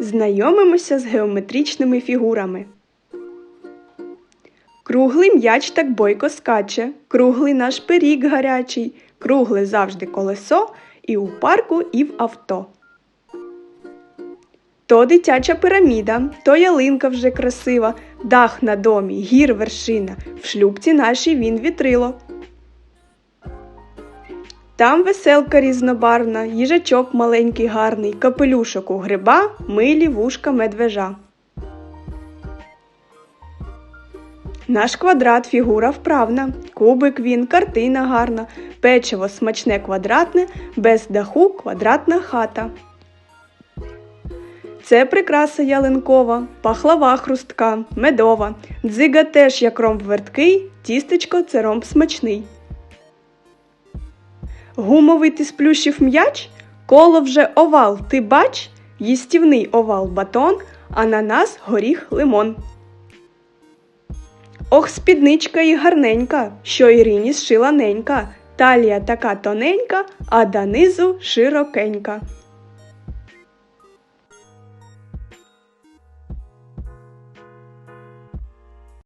Знайомимося з геометричними фігурами. Круглий м'яч так бойко скаче, круглий наш пиріг гарячий, кругле завжди колесо і у парку, і в авто. То дитяча піраміда, то ялинка вже красива, дах на домі, гір вершина, в шлюбці нашій він вітрило. Там веселка різнобарвна, їжачок маленький гарний, капелюшок у гриба, милі вушка медвежа. Наш квадрат фігура вправна, кубик він, картина гарна, печиво смачне квадратне, без даху квадратна хата. Це прикраса ялинкова, пахлава хрустка, медова, дзига теж як ромб верткий, тістечко це ромб смачний. Гумовий ти сплющив м'яч, коло вже овал, ти бач, їстівний овал батон, ананас, горіх, лимон. Ох, спідничка і гарненька, що Ірині зшила ненька, талія така тоненька, а донизу широкенька.